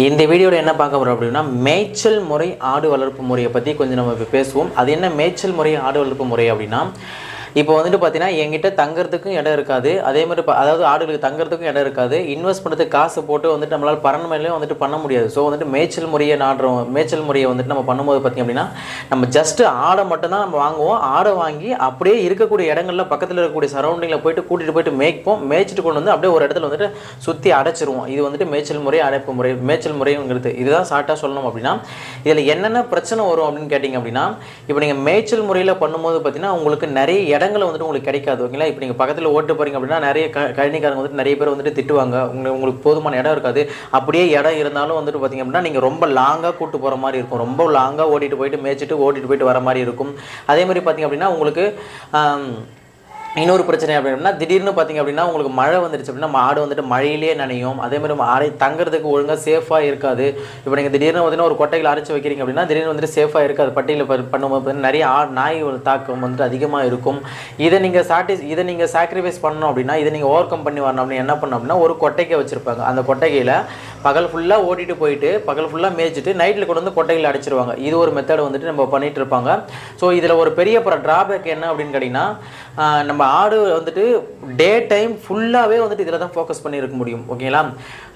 இந்த வீடியோவில் என்ன பார்க்க போகிறோம் அப்படின்னா மேய்ச்சல் முறை ஆடு வளர்ப்பு முறையை பற்றி கொஞ்சம் நம்ம பேசுவோம். அது என்ன மேய்ச்சல் முறை ஆடு வளர்ப்பு முறை அப்படின்னா இப்போ வந்துட்டு பார்த்தீங்கன்னா என்கிட்ட தங்குறதுக்கும் இடம் இருக்காது. அதே மாதிரி இப்போ அதாவது ஆடுகளுக்கு தங்குறதுக்கும் இடம் இருக்காது. இன்வெஸ்ட் பண்ணுறதுக்கு காசு போட்டு வந்துட்டு நம்மளால் பரண்மையிலையும் வந்துட்டு பண்ண முடியாது. ஸோ வந்துட்டு மேய்ச்சல் முறையை நாடுறோம். மேய்ச்சல் முறையை வந்துட்டு நம்ம பண்ணும்போது பார்த்திங்க அப்படின்னா நம்ம ஜஸ்ட்டு ஆடை மட்டும்தான் நம்ம வாங்குவோம். ஆடை வாங்கி அப்படியே இருக்கக்கூடிய இடங்களில் பக்கத்தில் இருக்கக்கூடிய சரௌண்டிங்கில் போயிட்டு கூட்டிகிட்டு போயிட்டு மேய்ப்போம். மேய்ச்சிட்டு கொண்டு வந்து அப்படியே ஒரு இடத்துல வந்துட்டு சுற்றி அடைச்சிருவோம். இது வந்துட்டு மேய்ச்சல் முறை அடைப்பு முறை மேய்ச்சல் முறைங்கிறது. இதுதான் ஷார்ட்டாக சொல்லணும் அப்படின்னா இதில் என்னென்ன பிரச்சனை வரும் அப்படின்னு கேட்டிங்க அப்படின்னா இப்போ நீங்கள் மேய்ச்சல் முறையில் பண்ணும்போது பார்த்தீங்கன்னா உங்களுக்கு நிறைய இடங்களை வந்துட்டு உங்களுக்கு கிடைக்காது ஓகேங்களா? இப்போ நீங்கள் பக்கத்தில் ஓட்டு போகிறீங்க அப்படின்னா நிறைய க கழனிக்காரங்க வந்துட்டு நிறைய பேர் வந்துட்டு திட்டுவாங்க. உங்களுக்கு உங்களுக்கு போதுமான இடம் இருக்காது. அப்படியே இடம் இருந்தாலும் வந்துட்டு பார்த்தீங்க அப்படின்னா நீங்கள் ரொம்ப லாங்காக கூட்டு போகிற மாதிரி இருக்கும். ரொம்ப லாங்காக ஓடிட்டு போயிட்டு மேய்ச்சிட்டு ஓட்டிட்டு போயிட்டு வர மாதிரி இருக்கும். அதே மாதிரி பார்த்தீங்க அப்படின்னா உங்களுக்கு இன்னொரு பிரச்சனை அப்படின்னா திடீர்னு பார்த்தீங்க அப்படின்னா உங்களுக்கு மழை வந்துடுச்சு அப்படின்னா மாடு வந்துட்டு மழையிலேயே நனையும். அதே மாதிரி தங்குறதுக்கு ஒழுங்காக சேஃபாக இருக்காது. இப்போ நீங்கள் திடீர்னு பார்த்தீங்கன்னா ஒரு கொட்டையில் அரைச்சி வைக்கிறீங்க அப்படின்னா திடீர்னு வந்துட்டு சேஃபாக இருக்காது. பட்டியலில் பண்ணும்போது நிறைய ஆ நாய் தாக்கம் வந்துட்டு அதிகமாக இருக்கும். இதை நீங்கள் சாட்டிஸ் இதை நீங்கள் சாக்ரிஃபைஸ் பண்ணணும் அப்படின்னா இதை நீங்கள் ஓவர் கம் பண்ணி வரணும் அப்படின்னு என்ன பண்ணணும் அப்படின்னா ஒரு கொட்டைக்கை வச்சுருப்பாங்க. அந்த கொட்டைக்கையில் பகல் ஃபுல்லாக ஓட்டிட்டு போயிட்டு பகல் ஃபுல்லாக மேய்ச்சிட்டு நைட்டில் கொண்டு வந்து கொட்டையில் அடைச்சிருவாங்க. இது ஒரு மெத்தட் வந்துட்டு நம்ம பண்ணிகிட்டு இருப்பாங்க. ஸோ இதில் ஒரு பெரிய ட்ராபேக் என்ன அப்படின்னு கேட்டிங்கன்னா நம்ம நம்ம ஆடு வந்துட்டு டே டைம் ஃபுல்லாகவே வந்துட்டு இதில் தான் ஃபோக்கஸ் பண்ணி இருக்க முடியும் ஓகேங்களா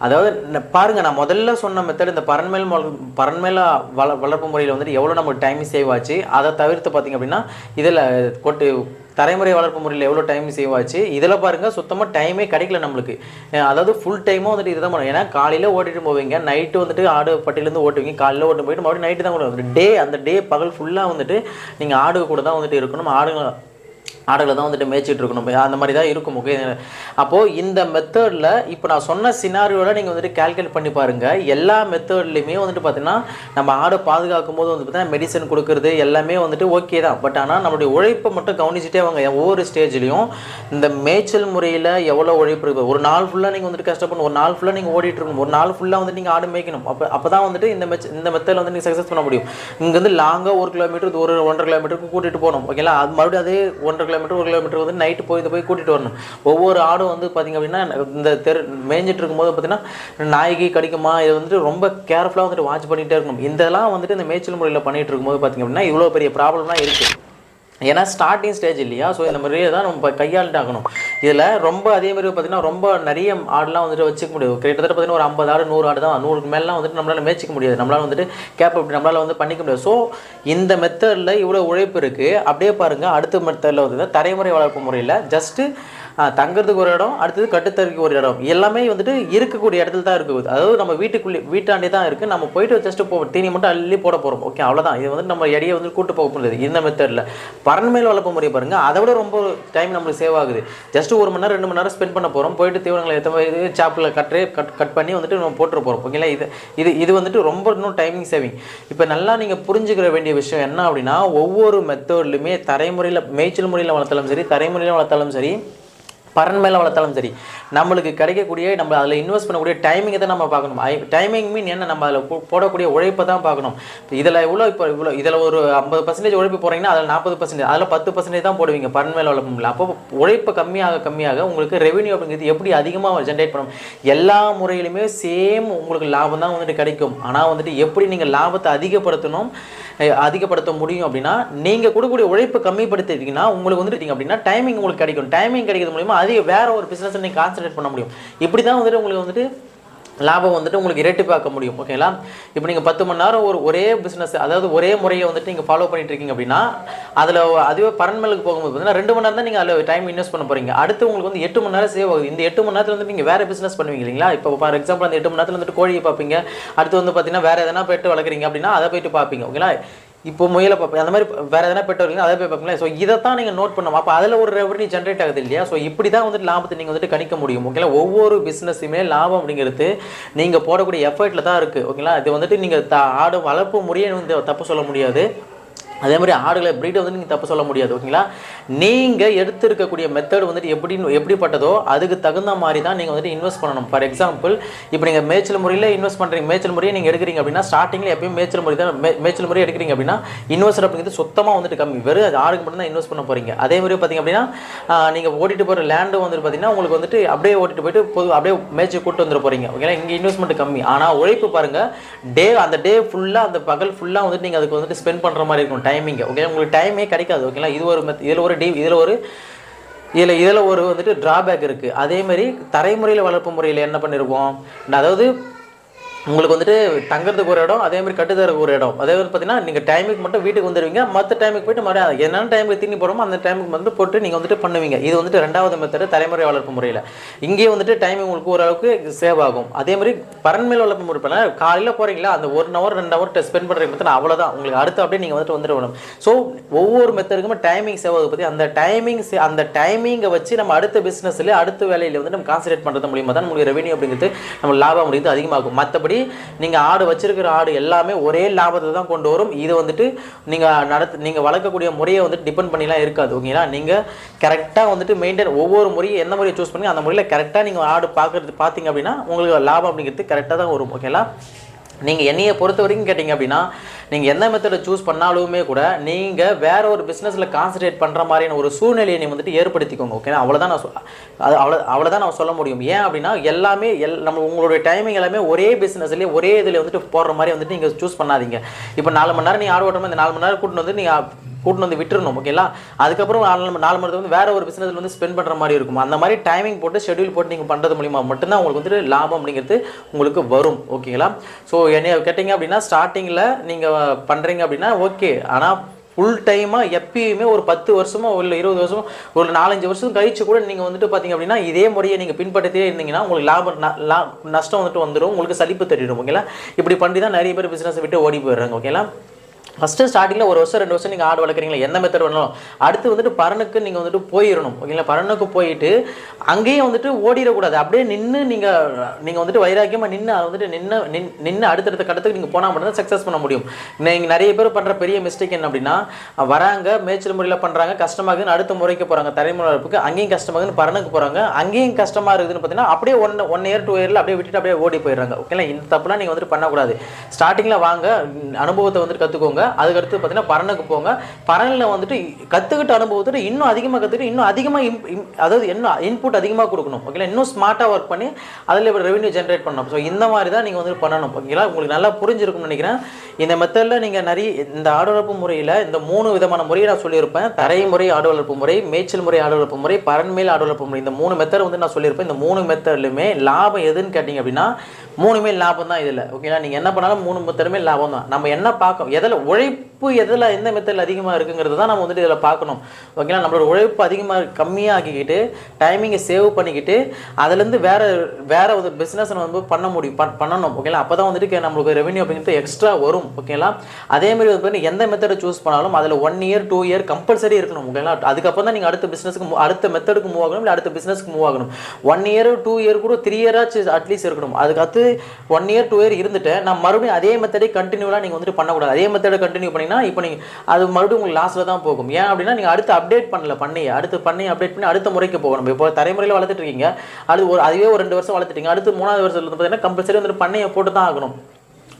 அதாவது பாருங்கள் நான் முதல்ல சொன்ன மெத்தட் இந்த பரண்மேல் பரண்மேல வள வளர்ப்பு முறையில் வந்துட்டு எவ்வளோ நமக்கு டைம் சேவ் ஆச்சு அதை தவிர்த்து பார்த்தீங்க அப்படின்னா இதில் கொட்டு தலைமுறை வளர்ப்பு முறையில் எவ்வளோ டைம் சேவ் ஆச்சு இதில் பாருங்கள் சுத்தமாக டைமே கிடைக்கல நம்மளுக்கு. அதாவது ஃபுல் டைமும் வந்துட்டு இதுதான் பண்ணும் ஏன்னா காலையில் ஓட்டிட்டு போவீங்க நைட்டு வந்துட்டு ஆடு பட்டியிலேருந்து ஓட்டுவீங்க காலையில் ஓட்டு போயிட்டு மறுபடியும் நைட்டு தான் கூட டே அந்த டே பகல் ஃபுல்லாக வந்துட்டு நீங்கள் ஆடு கூட தான் வந்துட்டு இருக்கணும். ஆடுங்க ஆடுகளை தான் வந்துட்டு மேய்ச்சிட்டு இருக்கணும். அந்த மாதிரி தான் இருக்கும் ஓகே? அப்போது இந்த மெத்தடில் இப்போ நான் சொன்ன சினாரியோவில் நீங்கள் வந்துட்டு கால்குலேட் பண்ணி பாருங்கள் எல்லா மெத்தட்லேயுமே வந்துட்டு பார்த்தீங்கன்னா நம்ம ஆடை பாதுகாக்கும் போது வந்து பார்த்தீங்கன்னா மெடிசன் கொடுக்குறது எல்லாமே வந்துட்டு ஓகே தான். பட் ஆனால் நம்மளுடைய உழைப்பை மட்டும் கவனிச்சுட்டே வாங்க. ஒவ்வொரு ஸ்டேஜ்லேயும் இந்த மேய்ச்சல் முறையில் எவ்வளோ உழைப்பு இருக்குது ஒரு நாள் ஃபுல்லாக நீங்கள் வந்துட்டு கஷ்டப்படணும். ஒரு நாள் ஃபுல்லாக நீங்கள் ஓடிட்டு இருக்கணும். ஒரு நாள் ஃபுல்லாக வந்துட்டு நீங்கள் ஆடு மேய்க்கணும். அப்போ அப்போ தான் வந்துட்டு இந்த மெச் இந்த மெத்தடில் வந்து நீங்கள் சக்ஸஸ் பண்ண முடியும். இங்கேருந்து லாங்காக ஒரு கிலோமீட்டர் ஒரு ஒன்றரை கிலோமீட்டருக்கு கூட்டிகிட்டு போகணும். ஓகேங்களா? அது மறுபடியும் அதே ஒன்றரை கிலோமீட்டர் ஒரு கிலோமீட்டர் வந்து நைட்டு போய் இதை போய் கூட்டிகிட்டு வரணும். ஒவ்வொரு ஆடும் வந்து பார்த்திங்க அப்படின்னா இந்த தெரு மேய்ஞ்சிட்டு இருக்கும்போது பார்த்தீங்கன்னா நாய்க்கு கடிக்குமா இது வந்துட்டு ரொம்ப கேர்ஃபுல்லாக வந்துட்டு வாட்ச் பண்ணிகிட்டே இருக்கணும். இதெல்லாம் வந்துட்டு இந்த மேய்ச்சல் முறையில் பண்ணிட்டு இருக்கும்போது பார்த்திங்க அப்படின்னா இவ்வளோ பெரிய ப்ராப்ளம்லாம் இருக்குது ஏன்னா ஸ்டார்டிங் ஸ்டேஜ் இல்லையா? ஸோ இந்த மாதிரியே தான் நம்ம கையாளுட்டு ஆகணும். இதில் ரொம்ப அதே மாதிரி பார்த்திங்கன்னா ரொம்ப நிறைய ஆடெலாம் வந்துட்டு வச்சுக்க முடியாது. கிட்டத்தட்ட பார்த்தீங்கன்னா ஒரு ஐம்பது ஆடு நூறு ஆடு தான். நூறுக்கு மேலாம் வந்துட்டு நம்மளால் மேய்ச்சிக்க முடியாது. நம்மளால் வந்துட்டு கேப்பபிலிட்டி நம்மளால் வந்து பண்ணிக்க முடியாது. ஸோ இந்த மெத்தடில் இவ்வளோ உழைப்பு இருக்குது அப்படியே பாருங்கள் அடுத்த மெத்தடில் வந்து தலைமுறை வளர்ப்பு முறையில் ஜஸ்ட்டு தங்குறதுக்கு ஒரு இடம் அடுத்தது கட்டுத்தறிக்கு ஒரு இடம். எல்லாமே வந்துட்டு இருக்கக்கூடிய இடத்துல தான் இருக்குது அதாவது நம்ம வீட்டுக்குள்ளே வீட்டாண்டே தான் இருக்குது நம்ம போயிட்டு ஜஸ்ட் போ தீனி மட்டும் அள்ளி போட போகிறோம் ஓகே அவ்வளோதான் இது வந்து நம்ம இடையே வந்து கூட்டு போக முடியாது. இந்த மெத்தடில் பரண்மையில் வளர்ப்பு முறை பாருங்கள் அதை விட ரொம்ப டைம் நம்மளுக்கு சேவ் ஆகுது. ஜஸ்ட் ஒரு மணி நேரம் ரெண்டு மணி நேரம் ஸ்பெண்ட் பண்ண போகிறோம் போயிட்டு தீவனங்களை எத்தனை இது சாப்பில் கட்டு கட் கட் பண்ணி வந்துட்டு நம்ம போட்டுற போகிறோம் ஓகேங்களா இது இது இது வந்துட்டு ரொம்ப இன்னும் டைமிங் சேவிங் இப்போ நல்லா நீங்கள் புரிஞ்சுக்கிற வேண்டிய விஷயம் என்ன அப்படின்னா ஒவ்வொரு மெத்தட்லையுமே தரைமுறையில் மேய்ச்சல் முறையில் வளர்த்தாலும் சரி தரைமுறையில் வளர்த்தாலும் சரி பரன் மேலே வளர்த்தாலும் சரி நம்மளுக்கு கிடைக்கக்கூடிய நம்ம அதில் இன்வெஸ்ட் பண்ணக்கூடிய டைமிங்கை தான் நம்ம பார்க்கணும். டைமிங் மீன் என்ன? நம்ம அதில் போடக்கூடிய உழைப்பை தான் பார்க்கணும். இதில் இவ்வளோ இப்போ இவ்வளோ இதில் ஒரு ஐம்பது பர்சன்டேஜ் உழைப்பு போகிறீங்கன்னா அதில் நாற்பது பர்சன்டேஜ் அதில் பத்து பர்சன்டேஜ் தான் போடுவீங்க பரன் மேலே வளர்ப்போம்ல அப்போ உழைப்பு கம்மியாக கம்மியாக உங்களுக்கு ரெவென்யூ அப்படிங்கிறது எப்படி அதிகமாக ஜென்ரேட் பண்ணும்? எல்லா முறையிலுமே சேம் உங்களுக்கு லாபம் தான் வந்துட்டு கிடைக்கும். ஆனால் வந்துட்டு எப்படி நீங்கள் லாபத்தை அதிகப்படுத்தணும் அதிகப்படுத்த முடியும் அப்படின்னா நீங்கள் கொடுக்கக்கூடிய உழைப்பு கம்மிப்படுத்திட்டீங்கன்னா உங்களுக்கு வந்துட்டு அப்படின்னா டைமிங் உங்களுக்கு கிடைக்கும். டைமிங் கிடைக்கிறது மூலிமா அதிக வேறு ஒரு பிஸ்னஸ் நீங்கள் கான்சன்ட்ரேட் பண்ண முடியும். இப்படி தான் வந்துட்டு உங்களுக்கு வந்துட்டு லாபம் வந்துட்டு உங்களுக்கு இரட்டிப்பாக்க முடியும். ஓகேங்களா இப்போ நீங்கள் பத்து மணி நேரம் ஒரு ஒரே பிஸ்னஸ் அதாவது ஒரே முறையை வந்துட்டு நீங்கள் ஃபாலோ பண்ணிட்டு இருக்கீங்க அப்படின்னா அதில் அதுவே பரன்மலுக்கு போகும்போது பார்த்தீங்கன்னா ரெண்டு மணி நேரம் தான் நீங்கள் அதில் டைம் இன்வெஸ்ட் பண்ண போகிறீங்க அடுத்து உங்களுக்கு வந்து எட்டு மணி நேரம் சேவ் ஆகுது. இந்த எட்டு மணி நேரத்தில் வந்து நீங்கள் வேறு பிஸ்னஸ் பண்ணுவீங்க இல்லைங்களா? இப்போ ஃபார் எக்ஸாம்பிள் அந்த எட்டு மணி நேரத்தில் வந்துட்டு கோழியை பார்ப்பீங்க. அடுத்து வந்து பார்த்தீங்கன்னா வேறு எதனா போய்ட்டு வளர்க்குறீங்க அப்படின்னா அதை போயிட்டு பார்ப்பீங்க. ஓகேங்களா இப்போ முயலை பார்ப்பேன் அந்த மாதிரி வேறு எதனா பெட்டு வரீங்க அதை போய் பார்ப்பீங்களா? ஸோ இதை தான் நீங்கள் நோட் பண்ணணும். அப்போ அதில் ஒரு ரெவன்யூ ஜென்ரேட் ஆகுது இல்லையா? ஸோ இப்படி தான் வந்துட்டு லாபத்தை நீங்கள் வந்துட்டு கணிக்க முடியும் ஓகேங்களா ஒவ்வொரு பிஸ்னஸுமே லாபம் அப்படிங்கிறது நீங்கள் போடக்கூடிய எஃபர்ட்டில் தான் இருக்குது ஓகேங்களா இது வந்துட்டு நீங்கள் த ஆடு வளர்ப்பு முறையை வந்து தப்பு சொல்ல முடியாது. அதே மாதிரி ஆடுகளை ப்ரீடை வந்து நீங்கள் தப்பு சொல்ல முடியாது ஓகேங்களா நீங்கள் எடுத்திருக்கக்கூடிய மெத்தட் வந்துட்டு எப்படி எப்படிப்பட்டதோ அதுக்கு தகுந்த மாதிரி தான் நீங்கள் வந்துட்டு இன்வெஸ்ட் பண்ணணும். ஃபார் எக்ஸாம்பிள் இப்போ நீங்கள் மேய்ச்சல் முறையில் இன்வெஸ்ட் பண்ணுறீங்க மேய்ச்சல் முறையை நீங்கள் எடுக்கிறீங்க அப்படின்னா ஸ்டார்டிங்கில் எப்பயும் மேய்ச்சல் முறை தான் மே- மேய்ச்சல் முறை எடுக்கிறீங்க அப்படின்னா இன்வெஸ்ட் அப்படிங்கிறது சுத்தமாக வந்துட்டு கம்மி. வெறும் அது ஆடுக்கு மட்டும் தான் இன்வெஸ்ட் பண்ண போகிறீங்க அதே மாதிரி பார்த்தீங்க அப்படின்னா நீங்கள் ஓட்டிட்டு போகிற லேண்டு வந்துட்டு பார்த்தீங்கன்னா உங்களுக்கு வந்துட்டு அப்படியே ஓட்டிட்டு போயிட்டு பொது அப்படியே மேய்ச்சி கூட்டு வந்துட போகிறீங்க ஓகேங்களா இங்கே இன்வெஸ்ட்மெண்ட் கம்மி. ஆனால் உழைப்பு பாருங்கள் டே அந்த டே ஃபுல்லாக அந்த பகல் ஃபுல்லாக வந்துட்டு நீங்கள் அதுக்கு வந்துட்டு ஸ்பெண்ட் பண்ணுற மாதிரி இருக்கும் டைமிங்கை ஓகே உங்களுக்கு டைமே கிடைக்காது ஓகேங்களா இது ஒரு மெத் இதில் ஒரு டி இதில் ஒரு இதில் இதில் ஒரு வந்துட்டு ட்ராபேக் இருக்குது அதேமாதிரி தரைமுறையில் வளர்ப்பு முறையில் என்ன பண்ணியிருக்கோம் அதாவது உங்களுக்கு வந்துட்டு தங்குறதுக்கு ஒரு இடம் அதே மாதிரி கட்டுத்தரக்கு ஒரு இடம். அதே மாதிரி பார்த்தீங்கன்னா நீங்கள் டைமுக்கு மட்டும் வீட்டுக்கு வந்துடுவீங்க மற்ற டைமுக்கு போய்ட்டு மறுபடியும் என்னென்ன டைமுக்கு தீனி போகிறோமோ அந்த டைமுக்கு வந்து போட்டு நீங்கள் வந்துட்டு பண்ணுவீங்க. இது வந்துட்டு ரெண்டாவது மெத்தடு தலைமுறை வளர்ப்பு முறையில். இங்கேயே வந்துட்டு டைம் உங்களுக்கு ஓரளவுக்கு சேவ் ஆகும். அதே மாதிரி பரண்மேல் வளர்ப்பு முறை பண்ண காலையில் போகிறீங்களா அந்த ஒரு ஹவர் ரெண்டு ஹவர் ஸ்பெண்ட் பண்ணுற மெத்தட் அவ்வளோதான் உங்களுக்கு அடுத்து அப்படியே நீங்கள் வந்துட்டு வந்துட்டு வேணும். ஸோ ஒவ்வொரு மெத்தடுக்குமே டைமிங் சேவ் ஆகுது பற்றி அந்த டைமிங் அந்த டைமிங்கை வச்சு நம்ம அடுத்த பிஸ்னஸில் அடுத்த வேலையில் வந்து நம்ம கான்சன்ட்ரேட் பண்ணுறது மூலியமாக தான் நம்மளுக்கு ரெவன்யூ அப்படிங்கிறது நம்ம லாபம் அப்படிங்கிறது அதிகமாகும். மற்றபடி நீங்கள் ஆடு வச்சிருக்கிற ஆடு எல்லாமே ஒரே லாபத்தை தான் கொண்டு வரும். இது வந்துட்டு நீங்கள் நடத்து நீங்கள் வளர்க்கக்கூடிய முறையை வந்துட்டு டிபெண்ட் பண்ணிலாம் இருக்காது ஓகேங்களா? நீங்கள் கரெக்டாக வந்துட்டு மெயின்டைன் ஒவ்வொரு முறையும் எந்த முறையை சூஸ் பண்ணி அந்த முறையில் கரெக்டாக நீங்கள் ஆடு பார்க்குறது பார்த்தீங்க அப்படின்னா உங்களுக்கு லாபம் அப்படிங்கிறது கரெக்டாக தான் வரும் ஓகேங்களா? நீங்கள் என்னையை பொறுத்த வரைக்கும் கேட்டிங்க அப்படின்னா நீங்கள் எந்த மெத்தடை சூஸ் பண்ணாலுமே கூட நீங்கள் வேற ஒரு பிஸ்னஸில் கான்சன்ட்ரேட் பண்ணுற மாதிரியான ஒரு சூழ்நிலையை நீ வந்துட்டு ஏற்படுத்திக்கோங்க ஓகேனா அவ்வளோதான் நான் சொ- அது அவ்வளோ அவ்வளோதான் நான் சொல்ல முடியும். ஏன் அப்படின்னா எல்லாமே எல் நம்ம உங்களுடைய டைமிங் எல்லாமே ஒரே பிஸ்னஸ்லேயே ஒரே இதில் வந்துட்டு போடுற மாதிரி வந்துட்டு நீங்கள் சூஸ் பண்ணாதீங்க. இப்போ நாலு மணி நேரம் நீ ஆடு ஓட்டுற இந்த நாலு மணி நேரம் கூட்டிட்டு வந்து நீங்கள் கூட்டின்னு வந்து விட்டுருணும் ஓகேங்களா அதுக்கப்புறம் நாலு நாலு மணி வந்து வேற ஒரு பிஸ்னஸில் வந்து ஸ்பெண்ட் பண்ற மாதிரி இருக்கும். அந்த மாதிரி டைமிங் போட்டு ஷெட்யூல் போட்டு நீங்க பண்றது மூலியமா மட்டும்தான் உங்களுக்கு வந்துட்டு லாபம் அப்படிங்கிறது உங்களுக்கு வரும் ஓகேங்களா ஸோ என்ன கேட்டிங்க அப்படின்னா ஸ்டார்டிங்கில் நீங்க பண்றீங்க அப்படின்னா ஓகே ஆனா ஃபுல் டைமாக எப்பயுமே ஒரு பத்து வருஷமோ இல்லை இருபது வருஷமோ ஒரு நாலஞ்சு வருஷம் கழிச்சு கூட நீங்கள் வந்துட்டு பார்த்தீங்க அப்படின்னா இதே முறையை நீங்கள் பின்பற்றிட்டே இருந்தீங்கன்னா உங்களுக்கு லாபம் ந- லா- நஷ்டம் வந்துட்டு வந்துடும் உங்களுக்கு சலிப்பு தட்டிடும் ஓகேங்களா இப்படி பண்ணி தான் நிறைய பேர் பிஸ்னஸை விட்டு ஓடி போயிடுறாங்க ஓகேங்களா ஃபஸ்ட்டு ஸ்டார்டிங்கில் ஒரு வருஷம் ரெண்டு வருஷம் நீங்கள் ஆடு வளர்க்குறீங்களா என்ன மெத்தட் வேணாலும். அடுத்து வந்துட்டு பரனுக்கு நீங்கள் வந்துட்டு போயிடணும் ஓகேங்களா பரனுக்கு போயிட்டு அங்கேயும் வந்துட்டு ஓடிடக்கூடாது. அப்படியே நின்று நீங்கள் நீங்கள் வந்துட்டு வைராக்கியமாக நின்று அதை வந்துட்டு நின்று நின் நின்று அடுத்தடுத்த கட்டத்துக்கு நீங்கள் போனால் மட்டும்தான் சக்ஸஸ் பண்ண முடியும். நீங்கள் நிறைய பேர் பண்ணுற பெரிய மிஸ்டேக் என்ன அப்படின்னா வராங்க மேய்ச்சல் முறையில் பண்ணுறாங்க கஷ்டமாகுதுன்னு அடுத்த முறைக்கு போகிறாங்க தலைமுறை வளர்ப்புக்கு அங்கேயும் கஷ்டமாகுதுன்னு பரனுக்கு போகிறாங்க அங்கேயும் கஷ்டமாக இருக்குதுன்னு பார்த்தீங்கன்னா அப்படியே ஒன் ஒன் இயர் டூ இயரில் அப்படியே விட்டுட்டு அப்படியே ஓடி போயிடுறாங்க. ஓகேங்களா இந்த தப்புலாம் நீங்கள் வந்துட்டு பண்ணக்கூடாது. ஸ்டார்டிங்கில் வாங்க அனுபவத்தை வந்துட்டு கற்றுக்கோங்க அதுக்கடுத்து பார்த்தீங்கன்னா பரனுக்கு போங்க. பரனில் வந்துட்டு கற்றுக்கிட்ட அனுபவத்தோட இன்னும் அதிகமாக கற்றுக்கிட்டு இன்னும் அதிகமாக அதாவது என்ன இன்புட் அதிகமாக கொடுக்கணும். ஓகேங்களா இன்னும் ஸ்மார்ட்டாக ஒர்க் பண்ணி அதில் ரெவன்யூ ஜென்ரேட் பண்ணணும். ஸோ இந்த மாதிரி தான் நீங்கள் வந்து பண்ணணும். ஓகேங்களா உங்களுக்கு நல்லா புரிஞ்சிருக்கும்னு நினைக்கிறேன். இந்த மெத்தடில் நீங்கள் நிறைய இந்த ஆடு வளர்ப்பு முறையில் இந்த மூணு விதமான முறையை நான் சொல்லியிருப்பேன். தரை முறை ஆடு வளர்ப்பு முறை மேய்ச்சல் முறை ஆடு வளர்ப்பு முறை பரன்மேல் ஆடு வளர்ப்பு முறை. இந்த மூணு மெத்தட் வந்து நான் சொல்லியிருப்பேன். இந்த மூணு மெத்தட்லையுமே லாபம் எதுன்னு கேட்டிங்க அப்படின்னா மூணுமே லாபம் தான் இதில். ஓகேங்களா நீங்கள் என்ன பண்ணாலும் மூணு மெத்தடுமே லாபம் தான். நம்ம என்ன பார்க்க எதில் உழைப்பு எதில் எந்த மெத்தடில் அதிகமாக இருக்குங்கிறது தான் நம்ம வந்துட்டு இதில் பார்க்கணும். ஓகேங்களா நம்மளோட உழைப்பு அதிகமாக கம்மியாக்கிக்கிட்டு டைமிங்கை சேவ் பண்ணிக்கிட்டு அதுலேருந்து வேறு வேறு ஒரு பிஸ்னஸ் வந்து பண்ண முடியும் பண்- பண்ணணும். ஓகேங்களா அப்போ தான் வந்துட்டு நம்மளுக்கு ரெவன்யூ அப்படிங்கிறது எக்ஸ்ட்ரா வரும். ஓகேங்களா அதேமாதிரி வந்து பாத்தீங்கன்னா எந்த மெத்தடை சூஸ் பண்ணாலும் அதில் one year two year compulsory இருக்கணும். ஓகேங்களா அதுக்கப்புறம் தான் நீங்கள் அடுத்த பிஸ்னஸ்க்கு அடுத்த மெத்தடுக்கு மூவ் ஆகணும் இல்லை அடுத்த பிஸ்னஸ்க்கு மூவ் ஆகணும். ஒன் இயர் டூ இயர் கூட த்ரீ இயராச்சு அட்லீஸ்ட் இருக்கணும். அதுக்கு அடுத்து ஒன் இயர் டூ இயர் இருந்துட்டு நான் மறுபடியும் அதே மெத்தடை கண்டினியூலாக நீங்கள் வந்துட்டு பண்ணக்கூடாது. அதே மெத்தடை கண்டினியூ பண்ணிங்கன்னா இப்போ நீங்கள் அது மறுபடியும் உங்களுக்கு லாஸில் தான் போகும். ஏன் அப்படின்னா நீங்கள் அடுத்து அப்டேட் பண்ணல பண்ணையை. அடுத்து பண்ணையை அப்டேட் பண்ணி அடுத்த முறைக்கு போகணும். இப்போ தலைமுறையில் வளர்த்துட்டு இருக்கீங்க. அது ஒரு அதுவே ஒரு ரெண்டு வருஷம் வளர்த்துட்டீங்க. அடுத்து மூணாவது வருஷத்தில் வந்து பார்த்தீங்கன்னா கம்பல்சரி வந்துட்டு பண்ணையை போட்டு தான் ஆகணும்.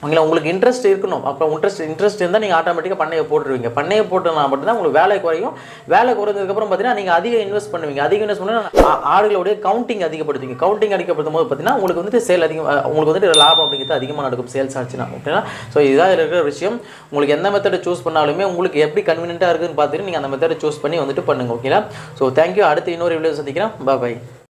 உங்களை உங்களுக்கு இன்ட்ரெஸ்ட் இருக்கணும். அப்போ இன்ட்ரெஸ்ட் இன்ட்ரெஸ்ட் இருந்தால் நீங்கள் ஆட்டோமேட்டிக்காக பண்ணையை போட்டுருவீங்க. பண்ணையை போட்டுனா மட்டும்தான் உங்களுக்கு வேலை குறையும். வேலை குறைஞ்சதுக்கப்புறம் பார்த்தீங்கன்னா நீங்கள் அதிக இன்வெஸ்ட் பண்ணுவீங்க. அதிக இன்வெஸ்ட் பண்ணி ஆடுகளுடைய கவுண்டிங் அதிகப்படுத்துவீங்க. கவுண்டிங் அதிகப்படுத்தும் போது பார்த்தீங்கன்னா உங்களுக்கு வந்துட்டு சேல் அதிகம் உங்களுக்கு வந்துட்டு லாபம் அப்படிங்கிறது அதிகமாக நடக்கும் சேல்ஸ் ஆச்சுன்னா ஓகேங்களா ஸோ இதுதான் இருக்கிற விஷயம். உங்களுக்கு எந்த மெத்தடை சூஸ் பண்ணாலுமே உங்களுக்கு எப்படி கன்வீனியன்ட்டாக இருக்குன்னு பார்த்துட்டு நீங்கள் அந்த மெத்தடை சூஸ் பண்ணி வந்துட்டு பண்ணுங்க ஓகேங்களா ஸோ தேங்க்யூ அடுத்து இன்னொரு வீடியோ சந்திக்கிறேன். பாய்